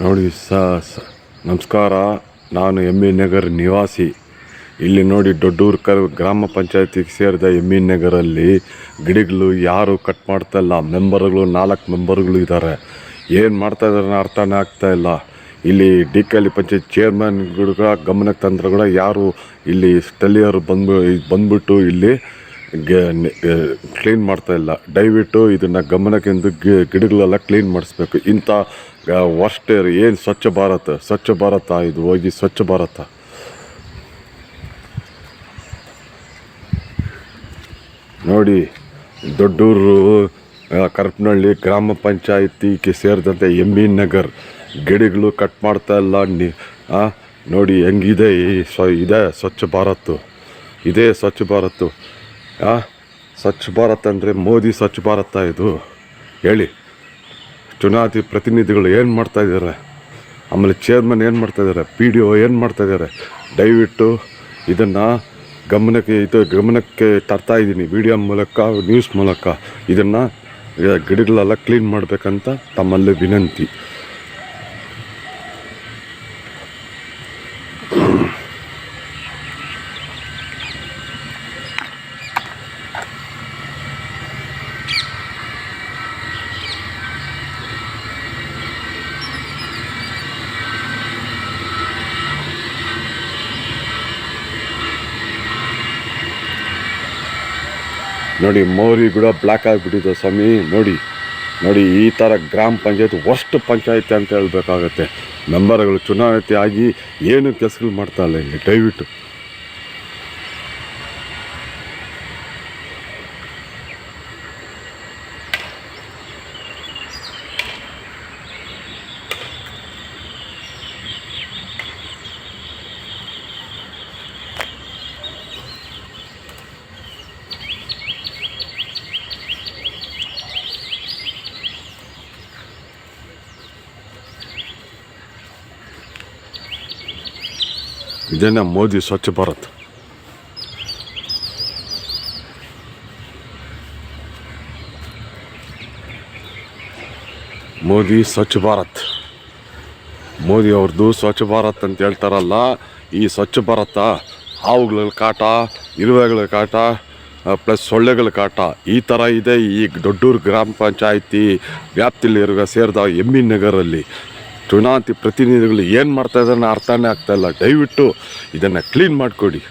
ನೋಡಿ ಸ ನಮಸ್ಕಾರ, ನಾನು ಎಂ ಇ ನಗರ್ ನಿವಾಸಿ. ಇಲ್ಲಿ ನೋಡಿ ದೊಡ್ಡೂರು ಕರ್ ಗ್ರಾಮ ಪಂಚಾಯತಿಗೆ ಸೇರಿದ ಎಂ ಇ ನಗರಲ್ಲಿ ಗಿಡಗಳು ಯಾರು ಕಟ್ ಮಾಡ್ತಾ ಇಲ್ಲ. ಮೆಂಬರ್ಗಳು, ನಾಲ್ಕು ಮೆಂಬರ್ಗಳು ಇದ್ದಾರೆ ಏನು ಮಾಡ್ತಾ ಇದ್ದಾರೆ ಅರ್ಥನೇ ಆಗ್ತಾ ಇಲ್ಲ. ಇಲ್ಲಿ ಡಿ ಕೆ ಪಂಚಾಯತ್ ಚೇರ್ಮನ್ ಕೂಡ ಗಮನಕ್ಕೆ ತಂದ್ರೆ ಕೂಡ ಯಾರು ಇಲ್ಲಿ ಸ್ಥಳೀಯರು ಬಂದು ಬಂದ್ಬಿಟ್ಟು ಇಲ್ಲಿ ಕ್ಲೀನ್ ಮಾಡ್ತಾ ಇಲ್ಲ. ದಯವಿಟ್ಟು ಇದನ್ನು ಗಮನಕ್ಕೆಂದು ಗಿಡಗಳೆಲ್ಲ ಕ್ಲೀನ್ ಮಾಡಿಸ್ಬೇಕು. ಇಂಥ ವರ್ಸ್ಟ್ ಏನು ಸ್ವಚ್ಛ ಭಾರತ? ಸ್ವಚ್ಛ ಭಾರತ ಇದು ಹೋಗಿ ಸ್ವಚ್ಛ ಭಾರತ. ನೋಡಿ, ದೊಡ್ಡೂರು ಕರ್ಪನಹಳ್ಳಿ ಗ್ರಾಮ ಪಂಚಾಯತಿಗೆ ಸೇರಿದಂತೆ ಎಂ ಬಿ ನಗರ್ ಗಿಡಗಳು ಕಟ್ ಮಾಡ್ತಾ ಇಲ್ಲ. ನೋಡಿ ಹೆಂಗಿದೆ ಈ ಸ್ವ, ಇದೆ ಸ್ವಚ್ಛ ಭಾರತ್. ಇದೇ ಸ್ವಚ್ಛ ಭಾರತ್. ಸ್ವಚ್ಛ ಭಾರತ್ ಅಂದರೆ ಮೋದಿ ಸ್ವಚ್ಛ ಭಾರತ ಇದು. ಹೇಳಿ. ಚುನಾಯಿತ ಪ್ರತಿನಿಧಿಗಳು ಏನು ಮಾಡ್ತಾ ಇದ್ದಾರೆ? ಆಮೇಲೆ ಚೇರ್ಮನ್ ಏನು ಮಾಡ್ತಾ ಇದ್ದಾರೆ? ಪಿ ಡಿ ಒ ಏನು ಮಾಡ್ತಾ ಇದ್ದಾರೆ? ದಯವಿಟ್ಟು ಇದನ್ನು ಗಮನಕ್ಕೆ ಇದು ಗಮನಕ್ಕೆ ತರ್ತಾ ಇದ್ದೀನಿ. ವಿಡಿಯೋ ಮೂಲಕ ನ್ಯೂಸ್ ಮೂಲಕ ಇದನ್ನು ಗಿಡಗಳೆಲ್ಲ ಕ್ಲೀನ್ ಮಾಡಬೇಕಂತ ತಮ್ಮಲ್ಲಿ ವಿನಂತಿ. ನೋಡಿ, ಮೋರಿ ಕೂಡ ಬ್ಲ್ಯಾಕ್ ಆಗಿಬಿಟ್ಟಿದೆ ಸ್ವಾಮಿ. ನೋಡಿ ನೋಡಿ, ಈ ಥರ ಗ್ರಾಮ ಪಂಚಾಯತ್ ವಸ್ಟ್ ಪಂಚಾಯತಿ ಅಂತ ಹೇಳಬೇಕಾಗತ್ತೆ. ಮೆಂಬರ್ಗಳು ಚುನಾವಣೆ ಆಗಿ ಏನು ಕೆಲಸಗಳು ಮಾಡ್ತಾ ಇಲ್ಲ ಇಲ್ಲಿ, ದಯವಿಟ್ಟು. ಇದೇನ ಮೋದಿ ಸ್ವಚ್ಛ ಭಾರತ್. ಮೋದಿ ಸ್ವಚ್ಛ ಭಾರತ್. ಮೋದಿ ಅವ್ರದ್ದು ಸ್ವಚ್ಛ ಭಾರತ್ ಅಂತ ಹೇಳ್ತಾರಲ್ಲ, ಈ ಸ್ವಚ್ಛ ಭಾರತ ಹಾವುಗಳ ಕಾಟ, ಇರುವೆಗಳ ಕಾಟ ಪ್ಲಸ್ ಸೊಳ್ಳೆಗಳ ಕಾಟ, ಈ ಥರ ಇದೆ ಈ ದೊಡ್ಡೂರು ಗ್ರಾಮ ಪಂಚಾಯಿತಿ ವ್ಯಾಪ್ತಿಯಲ್ಲಿರುವ ಸೇರಿದ ಎಮ್ಮಿ ನಗರಲ್ಲಿ. ಚುನಾಯಿತ ಪ್ರತಿನಿಧಿಗಳು ಏನು ಮಾಡ್ತಾ ಇದ್ದಾರೆ ಅರ್ಥನೇ ಆಗ್ತಾ ಇಲ್ಲ. ದಯವಿಟ್ಟು ಇದನ್ನು ಕ್ಲೀನ್ ಮಾಡಿಕೊಡಿ.